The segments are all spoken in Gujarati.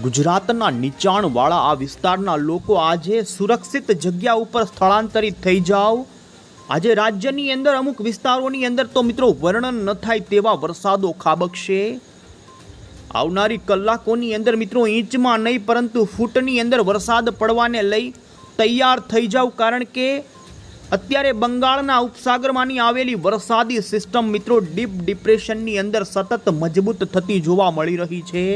ગુજરાતના નીચાણવાળા આ વિસ્તારના લોકો આજે સુરક્ષિત જગ્યા ઉપર સ્થળાંતરિત થઈ જાઓ. આજે રાજ્યની અંદર અમુક વિસ્તારોની અંદર તો મિત્રો વર્ણન ન થાય તેવા વરસાદો ખાબકશે. આવનારી કલાકોની અંદર મિત્રો ઇંચમાં નહીં, પરંતુ ફૂટની અંદર વરસાદ પડવાને લઈ તૈયાર થઈ જાવ કારણ કે અત્યારે બંગાળના ઉપસાગરમાંની આવેલી વરસાદી સિસ્ટમ મિત્રો ડીપ ડિપ્રેશનની અંદર સતત મજબૂત થતી જોવા મળી રહી છે.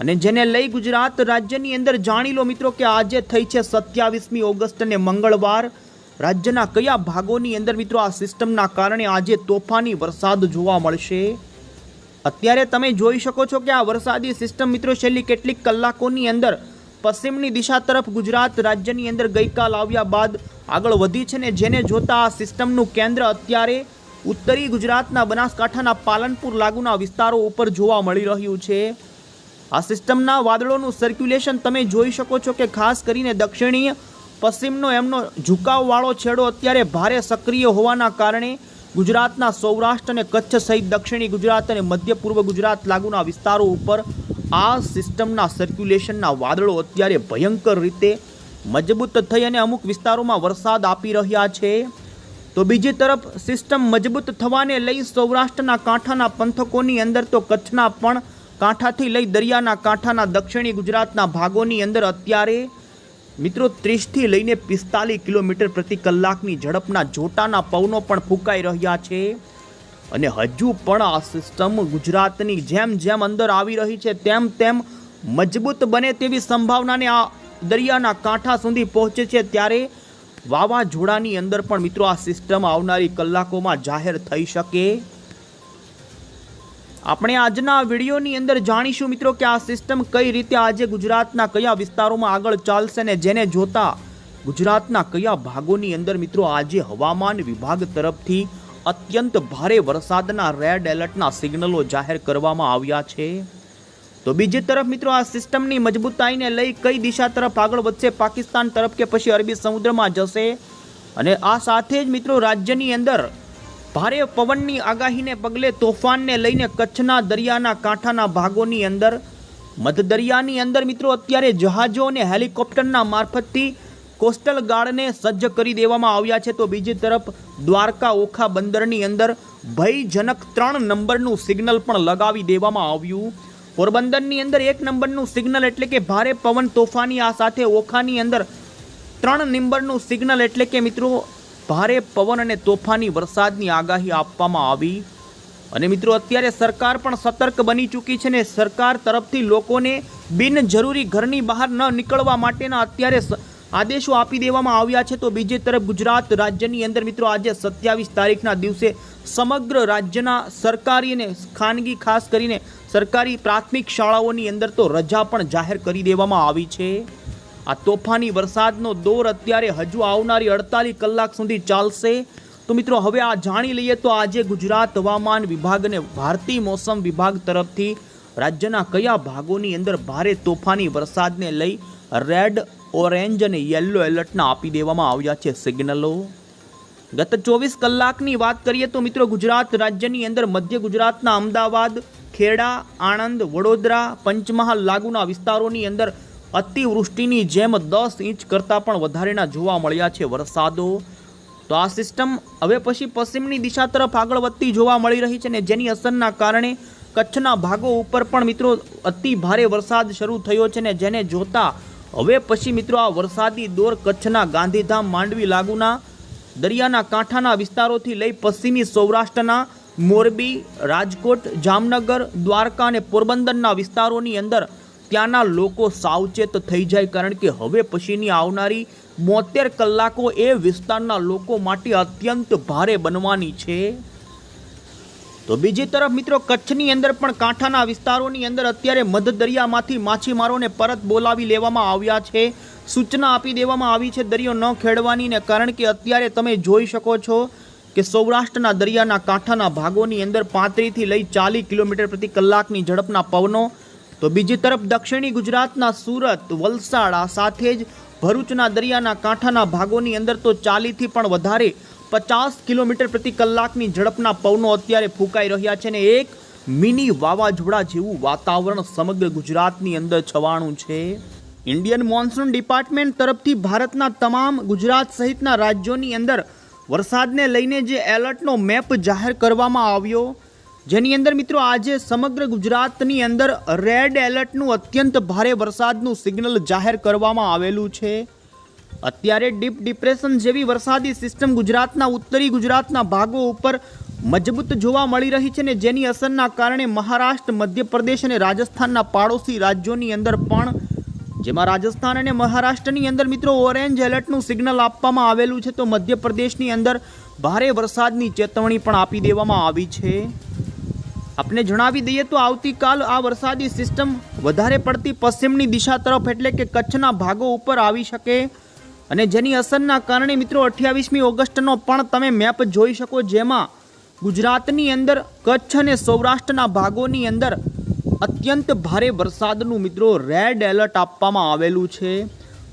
અને જેને લઈ ગુજરાત રાજ્યની અંદર જાણી લો મિત્રો કે આજે થઈ છે સત્યાવીસમી ઓગસ્ટ અને મંગળવાર. રાજ્યના કયા ભાગોની અંદર મિત્રો આ સિસ્ટમના કારણે આજે તોફાની વરસાદ જોવા મળશે? અત્યારે તમે જોઈ શકો છો કે આ વરસાદી સિસ્ટમ મિત્રો છેલ્લી કેટલીક કલાકોની અંદર પશ્ચિમની દિશા તરફ ગુજરાત રાજ્યની અંદર ગઈકાલ આવ્યા બાદ આગળ વધી છે ને જેને જોતા આ સિસ્ટમનું કેન્દ્ર અત્યારે ઉત્તરી ગુજરાતના બનાસકાંઠાના પાલનપુર લાગુના વિસ્તારો ઉપર જોવા મળી રહ્યું છે. આ સિસ્ટમના વાદળોનું સર્ક્યુલેશન તમે જોઈ શકો છો કે ખાસ કરીને દક્ષિણીય, પશ્ચિમનો એમનો ઝુકાવવાળો છેડો અત્યારે ભારે સક્રિય હોવાના કારણે ગુજરાતના સૌરાષ્ટ્ર અને કચ્છ સહિત દક્ષિણી ગુજરાત અને મધ્ય પૂર્વ ગુજરાત લાગુના વિસ્તારો ઉપર આ સિસ્ટમના સર્ક્યુલેશનના વાદળો અત્યારે ભયંકર રીતે મજબૂત થઈ અને અમુક વિસ્તારોમાં વરસાદ આપી રહ્યા છે. તો બીજી તરફ, સિસ્ટમ મજબૂત થવાને લઈ સૌરાષ્ટ્રના કાંઠાના પંથકોની અંદર તો કચ્છના પણ કાંઠાથી લઈ દરિયાના કાંઠાના દક્ષિણી ગુજરાતના ભાગોની અંદર અત્યારે મિત્રો ત્રીસથી લઈને પિસ્તાલીસ કિલોમીટર પ્રતિ કલાકની ઝડપના જોટાના પવનો પણ ફૂંકાઈ રહ્યા છે. અને હજુ પણ આ સિસ્ટમ ગુજરાતની જેમ જેમ અંદર આવી રહી છે, તેમ તેમ મજબૂત બને તેવી સંભાવનાને આ દરિયાના કાંઠા સુધી પહોંચે છે. ત્યારે વાવાઝોડાની અંદર પણ મિત્રો આ સિસ્ટમ આવનારી કલાકોમાં જાહેર થઈ શકે. આપણે આજના વિડીયોની અંદર જાણીશું મિત્રો કે આ સિસ્ટમ કઈ રીતે આજે ગુજરાતના કયા વિસ્તારોમાં આગળ ચાલશે ને જેને જોતા ગુજરાતના કયા ભાગોની અંદર મિત્રો આજે હવામાન વિભાગ તરફથી અત્યંત ભારે વરસાદના રેડ એલર્ટના સિગ્નલો જાહેર કરવામાં આવ્યા છે. તો બીજી તરફ મિત્રો આ સિસ્ટમની મજબૂતાઈને લઈ કઈ દિશા તરફ આગળ વધશે? પાકિસ્તાન તરફ કે પછી અરબી સમુદ્રમાં જશે? અને આ સાથે જ મિત્રો રાજ્યની અંદર ભારે પવનની આગાહીને પગલે તોફાનને લઈને કચ્છના દરિયાના કાંઠાના ભાગોની અંદર, મધદરિયાની અંદર મિત્રો અત્યારે જહાજો અને હેલિકોપ્ટરના મારફતથી કોસ્ટલ ગાર્ડને સજ્જ કરી દેવામાં આવ્યા છે. તો બીજી તરફ દ્વારકા ઓખા બંદરની અંદર ભયજનક ત્રણ નંબરનું સિગ્નલ પણ લગાવી દેવામાં આવ્યું. પોરબંદરની અંદર એક નંબરનું સિગ્નલ એટલે કે ભારે પવન તોફાની, આ સાથે ઓખાની અંદર ત્રણ નંબરનું સિગ્નલ એટલે કે મિત્રો ભારે પવન અને તોફાની વરસાદની આગાહી આપવામાં આવી. અને મિત્રો, અત્યારે સરકાર પણ સતર્ક બની ચૂકી છે ને સરકાર તરફથી લોકોને બિનજરૂરી ઘરની બહાર ન નીકળવા માટેના અત્યારે આદેશો આપી દેવામાં આવ્યા છે. તો બીજી તરફ ગુજરાત રાજ્યની અંદર મિત્રો, આજે સત્યાવીસ તારીખના દિવસે સમગ્ર રાજ્યના સરકારી અને ખાનગી, ખાસ કરીને સરકારી પ્રાથમિક શાળાઓની અંદર તો રજા પણ જાહેર કરી દેવામાં આવી છે. આ તોફાની વરસાદનો દોર અત્યારે હજુ આવનારી અડતાલીસ કલાક સુધી ચાલશે. તો મિત્રો, હવે આ જાણી લઈએ તો આજે ગુજરાત હવામાન વિભાગ અને ભારતીય મોસમ વિભાગ તરફથી રાજ્યના કયા ભાગોની અંદર ભારે તોફાની વરસાદને લઈ રેડ, ઓરેન્જ અને યલો એલર્ટના આપી દેવામાં આવ્યા છે સિગ્નલો. ગત ચોવીસ કલાકની વાત કરીએ તો મિત્રો, ગુજરાત રાજ્યની અંદર મધ્ય ગુજરાતના અમદાવાદ, ખેડા, આણંદ, વડોદરા, પંચમહાલ લાગુના વિસ્તારોની અંદર અતિવૃષ્ટિની જેમ દસ ઇંચ કરતાં પણ વધારેના જોવા મળ્યા છે વરસાદો. તો આ સિસ્ટમ હવે પછી પશ્ચિમની દિશા તરફ આગળ વધતી જોવા મળી રહી છે ને જેની અસરના કારણે કચ્છના ભાગો ઉપર પણ મિત્રો અતિ ભારે વરસાદ શરૂ થયો છે ને જેને જોતા હવે પછી મિત્રો આ વરસાદી દોર કચ્છના ગાંધીધામ, માંડવી, લાગુના, દરિયાના કાંઠાના વિસ્તારોથી લઈ પશ્ચિમી સૌરાષ્ટ્રના મોરબી, રાજકોટ, જામનગર, દ્વારકા અને પોરબંદરના વિસ્તારોની અંદર ત્યાંના લોકો સાવચેત થઈ જાય કારણ કે હવે પછીની આવનારી બોતેર કલાકો એ વિસ્તારના લોકો માટે અત્યંત ભારે બનવાની છે. તો બીજી તરફ મિત્રો, કચ્છની અંદર પણ કાંઠાના વિસ્તારોની અંદર અત્યારે મધ દરિયામાંથી માછીમારોને પરત બોલાવી લેવામાં આવ્યા છે. સૂચના આપી દેવામાં આવી છે, દરિયો ન ખેડવાની ને કારણ કે અત્યારે તમે જોઈ શકો છો કે સૌરાષ્ટ્રના દરિયાના કાંઠાના ભાગોની અંદર પાંત્રીસથી લઈ ચાલીસ કિલોમીટર પ્રતિ કલાકની ઝડપના પવનો તો બીજી તરફ દક્ષિણી ગુજરાતના સુરત, વલસાડ આ સાથે જ ભરૂચના દરિયાના કાંઠાના ભાગોની અંદર તો ચાલીસથી પણ વધારે પચાસ કિલોમીટર પ્રતિ કલાકની ઝડપના પવનો અત્યારે ફૂંકાઈ રહ્યા છે ને એક મિની વાવાઝોડા જેવું વાતાવરણ સમગ્ર ગુજરાતની અંદર છવાણું છે. ઇન્ડિયન મોન્સૂન ડિપાર્ટમેન્ટ તરફથી ભારતના તમામ ગુજરાત સહિતના રાજ્યોની અંદર વરસાદને લઈને જે એલર્ટનો મેપ જાહેર કરવામાં આવ્યો જેની અંદર મિત્રો આજે સમગ્ર ગુજરાતની અંદર રેડ એલર્ટનું અત્યંત ભારે વરસાદનું સિગ્નલ જાહેર કરવામાં આવેલું છે. અત્યારે ડીપ ડિપ્રેશન જેવી વરસાદી સિસ્ટમ ગુજરાતના, ઉત્તરી ગુજરાતના ભાગો ઉપર મજબૂત જોવા મળી રહી છે ને જેની અસરના કારણે મહારાષ્ટ્ર, મધ્યપ્રદેશ અને રાજસ્થાનના પાડોશી રાજ્યોની અંદર પણ, જેમાં રાજસ્થાન અને મહારાષ્ટ્રની અંદર મિત્રો ઓરેન્જ એલર્ટનું સિગ્નલ આપવામાં આવેલું છે, તો મધ્યપ્રદેશની અંદર ભારે વરસાદની ચેતવણી પણ આપી દેવામાં આવી છે. આપને જણાવી દઈએ તો આવતીકાલ આ વરસાદી સિસ્ટમ વધારે પડતી પશ્ચિમની દિશા તરફ એટલે કે કચ્છના ભાગો ઉપર આવી શકે. અને જેની અસરના કારણે મિત્રો અઠ્યાવીસમી ઓગસ્ટનો પણ તમે મેપ જોઈ શકો જેમાં ગુજરાતની અંદર, કચ્છ અને સૌરાષ્ટ્રના ભાગોની અંદર અત્યંત ભારે વરસાદનું મિત્રો રેડ એલર્ટ આપવામાં આવેલું છે.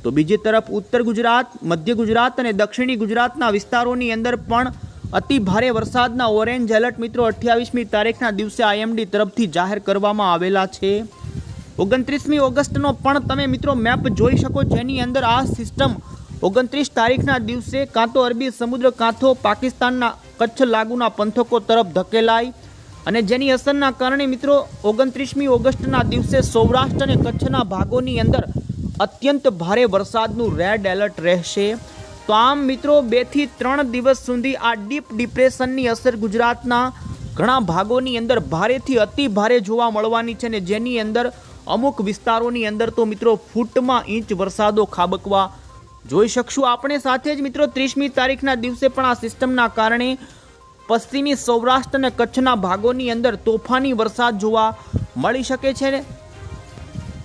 તો બીજી તરફ ઉત્તર ગુજરાત, મધ્ય ગુજરાત અને દક્ષિણી ગુજરાતના વિસ્તારોની અંદર પણ અતિ ભારે વરસાદના ઓરેન્જ એલર્ટ મિત્રો અઠ્યાવીસમી તારીખના દિવસે આઈએમડી તરફથી જાહેર કરવામાં આવેલા છે. ઓગણત્રીસમી ઓગસ્ટનો પણ તમે મિત્રો મેપ જોઈ શકો જેની અંદર આ સિસ્ટમ ઓગણત્રીસ તારીખના દિવસે કાં તો અરબી સમુદ્ર, કાં તો પાકિસ્તાનના કચ્છ લાગુના પંથકો તરફ ધકેલાય અને જેની અસરના કારણે મિત્રો ઓગણત્રીસમી ઓગસ્ટના દિવસે સૌરાષ્ટ્ર અને કચ્છના ભાગોની અંદર અત્યંત ભારે વરસાદનું રેડ એલર્ટ રહેશે. તો આમ મિત્રો બેથી ત્રણ દિવસ સુધી આ ડીપ ડિપ્રેશનની અસર ગુજરાતના ઘણા ભાગોની અંદર ભારેથી અતિ ભારે જોવા મળવાની છે ને જેની અંદર અમુક વિસ્તારોની અંદર તો મિત્રો ફૂટમાં ઇંચ વરસાદો ખાબકવા જોઈ શકશું. આપણે સાથે જ મિત્રો ત્રીસમી તારીખના દિવસે પણ આ સિસ્ટમના કારણે પશ્ચિમી સૌરાષ્ટ્ર અને કચ્છના ભાગોની અંદર તોફાની વરસાદ જોવા મળી શકે છે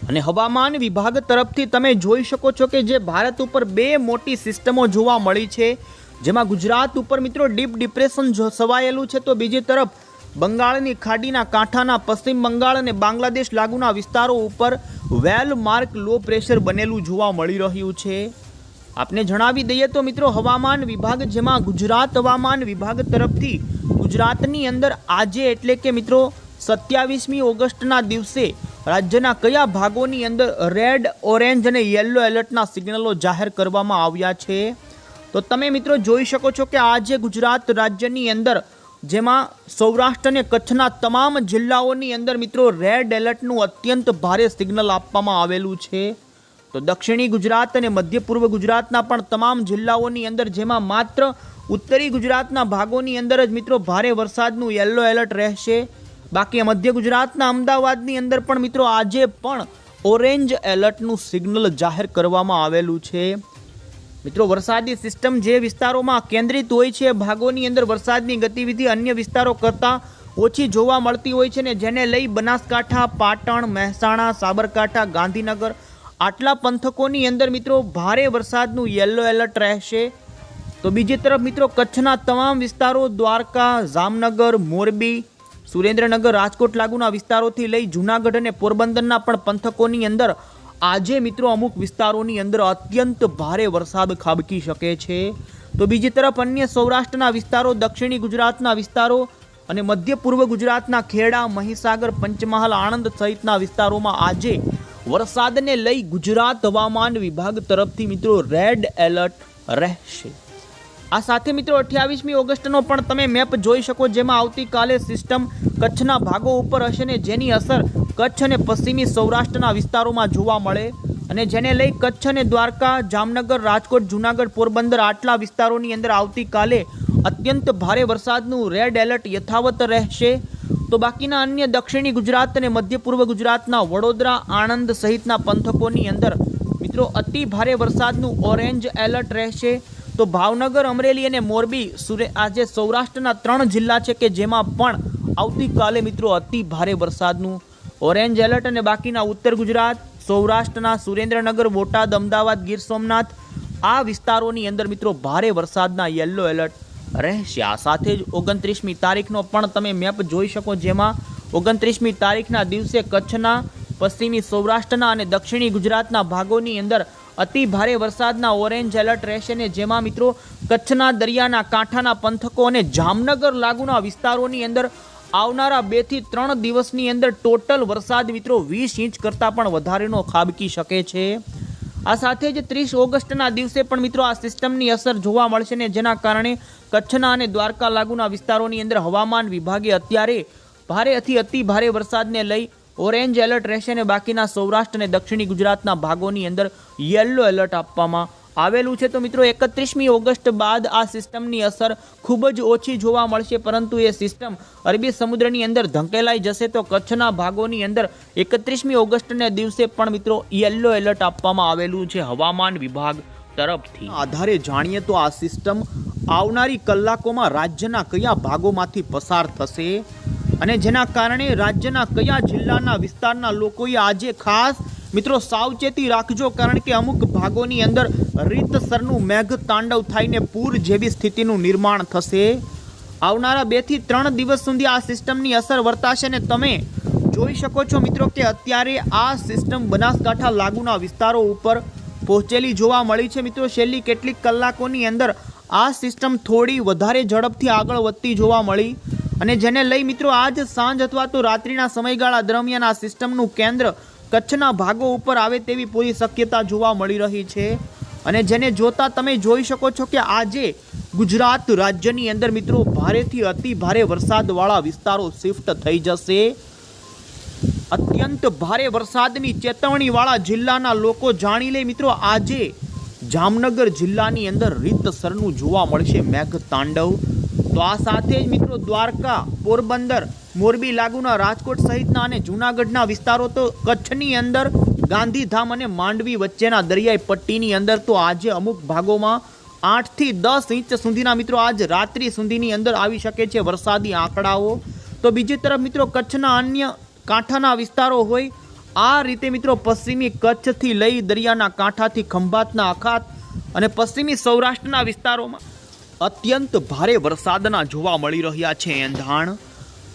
અને હવામાન વિભાગ તરફથી તમે જોઈ શકો છો કે જે ભારત ઉપર બે મોટી સિસ્ટમો જોવા મળી છે. જેમાં ગુજરાત ઉપર મિત્રો ડીપ ડિપ્રેશન સવાયેલું છે. તો બીજી તરફ બંગાળની ખાડીના કાંઠાના પશ્ચિમ બંગાળ અને બાંગ્લાદેશ લાગુના વિસ્તારો ઉપર વેલ માર્ક લો પ્રેશર બનેલું જોવા મળી રહ્યું છે. આપને જણાવી દઈએ તો મિત્રો હવામાન વિભાગ જેમાં ગુજરાત હવામાન વિભાગ તરફથી ગુજરાતની અંદર આજે એટલે કે મિત્રો સત્યાવીસમી ઓગસ્ટના દિવસે રાજ્યના કયા ભાગોની અંદર રેડ, ઓરેન્જ અને યલો એલર્ટના સિગ્નલો જાહેર કરવામાં આવ્યા છે? તો તમે મિત્રો જોઈ શકો છો કે આજે ગુજરાત રાજ્યની અંદર, જેમાં સૌરાષ્ટ્ર અને કચ્છના તમામ જિલ્લાઓની અંદર મિત્રો રેડ એલર્ટનું અત્યંત ભારે સિગ્નલ આપવામાં આવેલું છે. તો દક્ષિણી ગુજરાત અને મધ્ય પૂર્વ ગુજરાતના પણ તમામ જિલ્લાઓની અંદર, જેમાં માત્ર ઉત્તરી ગુજરાતના ભાગોની અંદર જ મિત્રો ભારે વરસાદનું યલો એલર્ટ રહેશે. બાકી મધ્ય ગુજરાતના અમદાવાદની અંદર પણ મિત્રો આજે પણ ઓરેન્જ એલર્ટનું સિગ્નલ જાહેર કરવામાં આવેલું છે. મિત્રો, વરસાદી સિસ્ટમ જે વિસ્તારોમાં કેન્દ્રિત હોય છે ભાગોની અંદર વરસાદની ગતિવિધિ અન્ય વિસ્તારો કરતાં ઓછી જોવા મળતી હોય છે ને જેને લઈ બનાસકાંઠા, પાટણ, મહેસાણા, સાબરકાંઠા, ગાંધીનગર આટલા પંથકોની અંદર મિત્રો ભારે વરસાદનું યલો એલર્ટ રહેશે. તો બીજી તરફ મિત્રો કચ્છના તમામ વિસ્તારો દ્વારકા, જામનગર, મોરબી સુરેન્દ્રનગર રાજકોટ લાગુના વિસ્તારોથી લઈ જૂનાગઢ અને પોરબંદરના પણ પંથકોની અંદર આજે મિત્રો અમુક વિસ્તારોની અંદર અત્યંત ભારે વરસાદ ખાબકી શકે છે. તો બીજી તરફ અન્ય સૌરાષ્ટ્રના વિસ્તારો, દક્ષિણી ગુજરાતના વિસ્તારો અને મધ્ય પૂર્વ ગુજરાતના ખેડા, મહીસાગર, પંચમહાલ, આણંદ સહિતના વિસ્તારોમાં આજે વરસાદને લઈ ગુજરાત હવામાન વિભાગ તરફથી મિત્રો રેડ એલર્ટ રહેશે. આ સાથે મિત્રો અઠ્યાવીસમી ઓગસ્ટનો પણ તમે મેપ જોઈ શકો જેમાં આવતીકાલે સિસ્ટમ કચ્છના ભાગો ઉપર હશે ને જેની અસર કચ્છ અને પશ્ચિમી સૌરાષ્ટ્રના વિસ્તારોમાં જોવા મળે. અને જેને લઈ કચ્છ અને દ્વારકા, જામનગર, રાજકોટ, જૂનાગઢ, પોરબંદર આટલા વિસ્તારોની અંદર આવતીકાલે અત્યંત ભારે વરસાદનું રેડ એલર્ટ યથાવત રહેશે. તો બાકીના અન્ય દક્ષિણી ગુજરાત અને મધ્ય પૂર્વ ગુજરાતના વડોદરા, આણંદ સહિતના પંથકોની અંદર મિત્રો અતિ ભારે વરસાદનું ઓરેન્જ એલર્ટ રહેશે. તો ભાવનગર, અમરેલી અને મોરબી સુરે આજે સૌરાષ્ટ્રના ત્રણ જિલ્લા છે કે જેમાં પણ આવતીકાલે મિત્રો અતિ ભારે વરસાદનું. ઓરેન્જ એલર્ટ અને બાકીના ઉત્તર ગુજરાત, સૌરાષ્ટ્રના સુરેન્દ્રનગર, બોટાદ, અમદાવાદ, ગીર સોમનાથ આ વિસ્તારોની અંદર મિત્રો ભારે વરસાદના યલો એલર્ટ રહેશે. આ સાથે જ ઓગણત્રીસમી તારીખનો પણ તમે મેપ જોઈ શકો જેમાં ઓગણત્રીસમી તારીખના દિવસે કચ્છના, પશ્ચિમી સૌરાષ્ટ્રના અને દક્ષિણી ગુજરાતના ભાગોની અંદર અતિ ભારે વરસાદના ઓરેન્જ એલર્ટ રહેશે ને જેમાં મિત્રો કચ્છના દરિયાના કાંઠાના પંથકો અને જામનગર લાગુના વિસ્તારોની અંદર આવનારા બેથી ત્રણ દિવસની અંદર ટોટલ વરસાદ મિત્રો વીસ ઇંચ કરતાં પણ વધારેનો ખાબકી શકે છે. આ સાથે જ ત્રીસ ઓગસ્ટના દિવસે પણ મિત્રો આ સિસ્ટમની અસર જોવા મળશે ને જેના કારણે કચ્છના અને દ્વારકા લાગુના વિસ્તારોની અંદર હવામાન વિભાગે અત્યારે ભારે અતિ અતિ ભારે વરસાદને લઈ ઓરેન્જ એલર્ટ રહેશે અને બાકીના સૌરાષ્ટ્ર અને દક્ષિણી ગુજરાતના ભાગોની અંદર યલો એલર્ટ આપવામાં આવેલું છે. તો મિત્રો, એકત્રીસમી ઓગસ્ટ બાદ આ સિસ્ટમની અસર ખૂબ જ ઓછી જોવા મળશે, પરંતુ એ સિસ્ટમ અરબી સમુદ્રની અંદર ધંકેલાઈ જશે. તો કચ્છના ભાગોની અંદર એકત્રીસમી ઓગસ્ટને દિવસે પણ મિત્રો યલો એલર્ટ આપવામાં આવેલું છે હવામાન વિભાગ તરફથી. આધારે જાણીએ તો આ સિસ્ટમ આવનારી કલાકોમાં રાજ્યના કયા ભાગોમાંથી પસાર થશે? અને જેના કારણે રાજ્યના કયા જિલ્લાના વિસ્તારના લોકોએ આજે ખાસ મિત્રો સાવચેતી રાખજો, કારણ કે અમુક ભાગોની અંદર રીતસરનું મેઘ તાંડવ થઈને પૂર જેવી સ્થિતિનું નિર્માણ થશે. આવનારા બેથી ત્રણ દિવસ સુધી આ સિસ્ટમની અસર વર્તાશે ને તમે જોઈ શકો છો મિત્રો કે અત્યારે આ સિસ્ટમ બનાસકાંઠા લાગુના વિસ્તારો ઉપર પહોંચેલી જોવા મળી છે. મિત્રો, છેલ્લી કેટલીક કલાકોની અંદર આ સિસ્ટમ થોડી વધારે ઝડપથી આગળ વધતી જોવા મળી. અને જેને લઈ મિત્રો આજ સાંજ અથવા તો રાત્રિના સમયગાળા દરમિયાન આ સિસ્ટમનું કેન્દ્ર કચ્છના ભાગો ઉપર આવે તેવી પૂરી શક્યતા જોવા મળી રહી છે. અને જેને જોતા તમે જોઈ શકો છો કે આજે ગુજરાત રાજ્યની અંદર મિત્રો ભારેથી અતિ ભારે વરસાદવાળા વિસ્તારો શિફ્ટ થઈ જશે. અત્યંત ભારે વરસાદની ચેતવણીવાળા જિલ્લાના લોકો જાણી લે મિત્રો આજે જામનગર જિલ્લાની અંદર રીતસરનું જોવા મળશે મેઘ તાંડવ તો આ સાથે જ મિત્રો દ્વારકા, પોરબંદર, મોરબી લાગુના રાજકોટ સહિતના અને જૂનાગઢના વિસ્તારો તો કચ્છની અંદર ગાંધીધામ અને માંડવી વચ્ચેના દરિયાઈ પટ્ટીની અંદર તો આજે અમુક ભાગોમાં આઠથી દસ ઇંચ સુધીના મિત્રો આજ રાત્રિ સુધીની અંદર આવી શકે છે વરસાદી આંકડાઓ. તો બીજી તરફ મિત્રો કચ્છના અન્ય કાંઠાના વિસ્તારો હોય, આ રીતે મિત્રો પશ્ચિમી કચ્છથી લઈ દરિયાના કાંઠાથી ખંભાતના અખાત અને પશ્ચિમી સૌરાષ્ટ્રના વિસ્તારોમાં અત્યંત ભારે વરસાદના જોવા મળી રહ્યા છે એંધાણ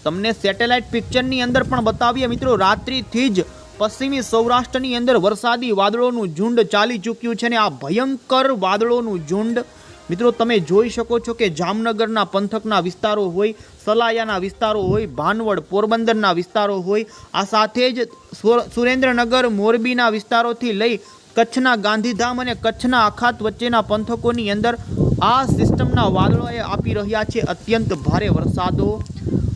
તમને સેટેલાઇટ પિક્ચરની અંદર પણ બતાવીએ મિત્રો, રાત્રિથી જ પશ્ચિમી સૌરાષ્ટ્રની અંદર વરસાદી વાદળોનું ઝુંડ ચાલી ચૂક્યું છે ને આ ભયંકર વાદળોનું ઝુંડ. મિત્રો, તમે જોઈ શકો છો કે જામનગરના પંથકના વિસ્તારો હોય, સલાયાના વિસ્તારો હોય, ભાનવડ, પોરબંદરના વિસ્તારો હોય, આ સાથે જ સુર- સુરેન્દ્રનગર, મોરબીના વિસ્તારોથી લઈ કચ્છના ગાંધીધામ અને કચ્છના અખાત વચ્ચેના પંથકોની અંદર આ સિસ્ટમના વાદળોએ આપી રહ્યા છે અત્યંત ભારે વરસાદો.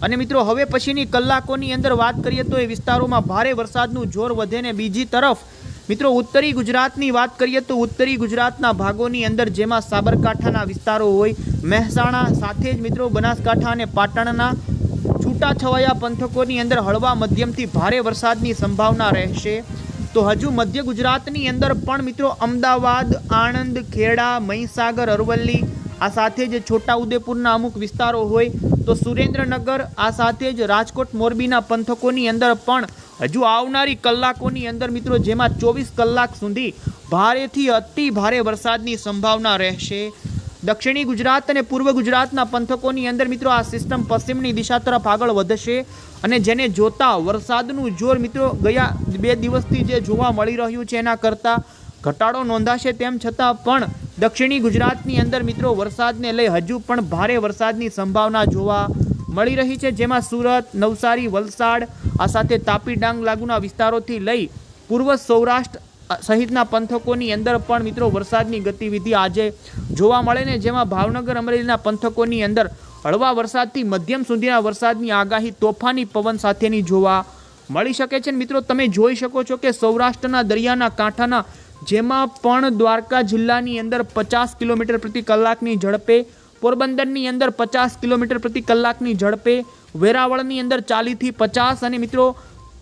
અને મિત્રો, હવે પછીની કલાકોની અંદર વાત કરીએ તો એ વિસ્તારોમાં ભારે વરસાદનું જોર વધે ને બીજી તરફ, મિત્રો, ઉત્તરી ગુજરાતની વાત કરીએ તો ઉત્તરી ગુજરાતના ભાગોની અંદર જેમાં સાબરકાંઠાના વિસ્તારો હોય, મહેસાણા સાથે જ મિત્રો બનાસકાંઠા અને પાટણના છૂટાછવાયા પંથકોની અંદર હળવા મધ્યમથી ભારે વરસાદની સંભાવના રહેશે. તો હજુ મધ્ય ગુજરાતની અંદર પણ મિત્રો અમદાવાદ, આણંદ, ખેડા, મહીસાગર, અરવલ્લી આ સાથે જ છોટાઉદેપુરના અમુક વિસ્તારો હોય તો સુરેન્દ્રનગર, આ સાથે જ રાજકોટ, મોરબીના પંથકોની અંદર પણ હજુ આવનારી કલાકોની અંદર મિત્રો જેમાં ચોવીસ કલાક સુધી ભારેથી અતિ ભારે વરસાદની સંભાવના રહેશે. દક્ષિણી ગુજરાત અને પૂર્વ ગુજરાતના પંથકોની અંદર મિત્રો આ સિસ્ટમ પશ્ચિમની દિશા તરફ આગળ વધશે અને જેને જોતા વરસાદનું જોર મિત્રો ગયા બે દિવસથી જે જોવા મળી રહ્યું છે એના કરતાં ઘટાડો નોંધાશે તેમ છતાં પણ દક્ષિણી ગુજરાતની અંદર મિત્રો વરસાદને લઈ હજુ પણ ભારે વરસાદની સંભાવના જોવા મળી રહી છે, જેમાં સુરત, નવસારી, વલસાડ આ સાથે તાપી ડાંગ લાગુના વિસ્તારોથી લઈ પૂર્વ સૌરાષ્ટ્ર સહિતના પંથકોની અંદર પણ મિત્રો વરસાદની ગતિવિધિ આજે જોવા મળે ને જેમાં ભાવનગર, અમરેલીના પંથકોની અંદર હળવા વરસાદથી મધ્યમ સુધીના વરસાદની આગાહી તોફાની પવન સાથેની જોવા મળી શકે છે. મિત્રો, તમે જોઈ શકો છો કે સૌરાષ્ટ્રના દરિયાના કાંઠાના, જેમાં પણ દ્વારકા જિલ્લાની અંદર પચાસ કિલોમીટર પ્રતિ કલાકની ઝડપે, પોરબંદરની અંદર પચાસ કિલોમીટર પ્રતિ કલાકની ઝડપે, વેરાવળની અંદર ચાલીસથી પચાસ અને મિત્રો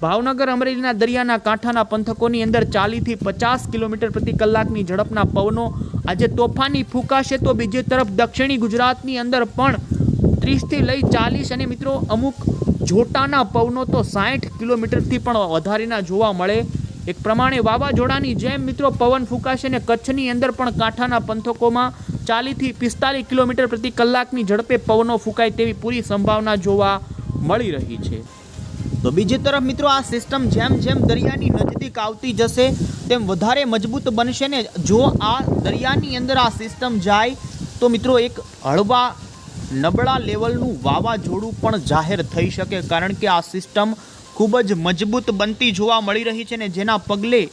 ભાવનગર અમરેલીના દરિયાના કાંઠાના પંથકોની અંદર ચાલીસથી પચાસ કિલોમીટર પ્રતિ કલાકની ઝડપના પવનો આજે તોફાની ફૂંકાશે તો બીજી તરફ દક્ષિણી ગુજરાતની અંદર પણ ત્રીસથી લઈ ચાલીસ અને મિત્રો અમુક જોટાના પવનો તો સાઠ કિલોમીટરથી પણ વધારેના જોવા મળે. એક પ્રમાણે વાવાઝોડાની જેમ મિત્રો પવન ફૂંકાશે અને કચ્છની અંદર પણ કાંઠાના પંથકોમાં ચાલીસથી પિસ્તાલીસ કિલોમીટર પ્રતિ કલાકની ઝડપે પવનો ફૂંકાય તેવી પૂરી સંભાવના જોવા મળી રહી છે. તો બીજી તરફ મિત્રો આ સિસ્ટમ જેમ જેમ દરિયાની નજીક આવતી જશે, તેમ વધારે મજબૂત બનશે ને જો આ દરિયાની અંદર આ સિસ્ટમ જાય, તો મિત્રો એક હળવા, નબળા લેવલનું વાવાઝોડું પણ જાહેર થઈ શકે, કારણ કે આ સિસ્ટમ ખૂબ જ મજબૂત બનતી જોવા મળી રહી છે ને જેના પગલે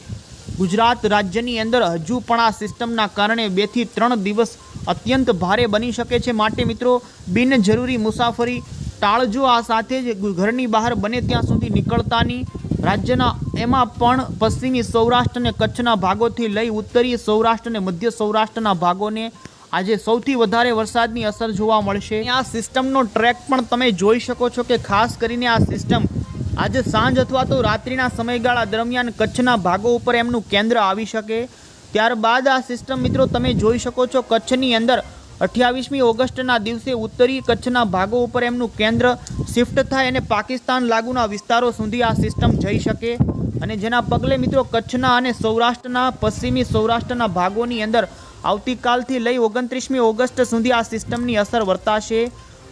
ગુજરાત રાજ્યની અંદર હજુ પણ આ સિસ્ટમના કારણે બેથી ત્રણ દિવસ અત્યંત ભારે બની શકે છે. માટે મિત્રો બિનજરૂરી મુસાફરી ટાળજો. આ સાથે જ ઘરની બહાર બને ત્યાં સુધી નીકળતાની રાજ્યના એમાં પણ પશ્ચિમી સૌરાષ્ટ્ર અને કચ્છના ભાગોથી લઈ ઉત્તરીય સૌરાષ્ટ્ર અને મધ્ય સૌરાષ્ટ્રના ભાગોને આજે સૌથી વધારે વરસાદની અસર જોવા મળશે. આ સિસ્ટમનો ટ્રેક પણ તમે જોઈ શકો છો કે ખાસ કરીને આ સિસ્ટમ આજે સાંજ અથવા તો રાત્રિના સમયગાળા દરમિયાન કચ્છના ભાગો ઉપર એમનું કેન્દ્ર આવી શકે. ત્યારબાદ આ સિસ્ટમ મિત્રો તમે જોઈ શકો છો કચ્છની અંદર અઠ્યાવીસમી ઓગસ્ટના દિવસે ઉત્તરી કચ્છના ભાગો ઉપર એમનું કેન્દ્ર શિફ્ટ થાય અને પાકિસ્તાન લાગુના વિસ્તારો સુધી આ સિસ્ટમ જઈ શકે. અને જેના પગલે મિત્રો કચ્છના અને સૌરાષ્ટ્રના, પશ્ચિમી સૌરાષ્ટ્રના ભાગોની અંદર આવતીકાલથી લઈ ઓગણત્રીસમી ઓગસ્ટ સુધી આ સિસ્ટમની અસર વર્તાશે.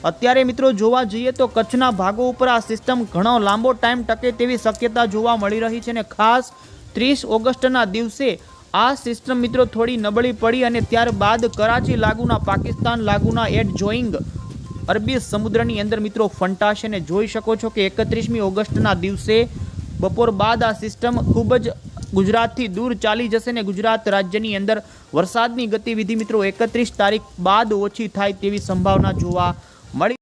અત્યારે મિત્રો જોવા જઈએ તો કચ્છના ભાગો ઉપર આ સિસ્ટમ ઘણો લાંબો ટાઈમ ટકે તેવી શક્યતા જોવા મળી રહી છે અને ખાસ ત્રીસ ઓગસ્ટના દિવસે આ સિસ્ટમ મિત્રો થોડી નબળી પડી અને ત્યારબાદ કરાચી લાગુના, પાકિસ્તાન લાગુના એટ જોઈંગ અરબી સમુદ્રની અંદર મિત્રો ફંટાશે અને જોઈ શકો છો કે એકત્રીસમી ઓગસ્ટના દિવસે બપોર બાદ આ સિસ્ટમ ખૂબ જ ગુજરાતથી દૂર ચાલી જશે ને ગુજરાત રાજ્યની અંદર વરસાદની ગતિવિધિ મિત્રો એકત્રીસ તારીખ બાદ ઓછી થાય તેવી સંભાવના જોવા મળી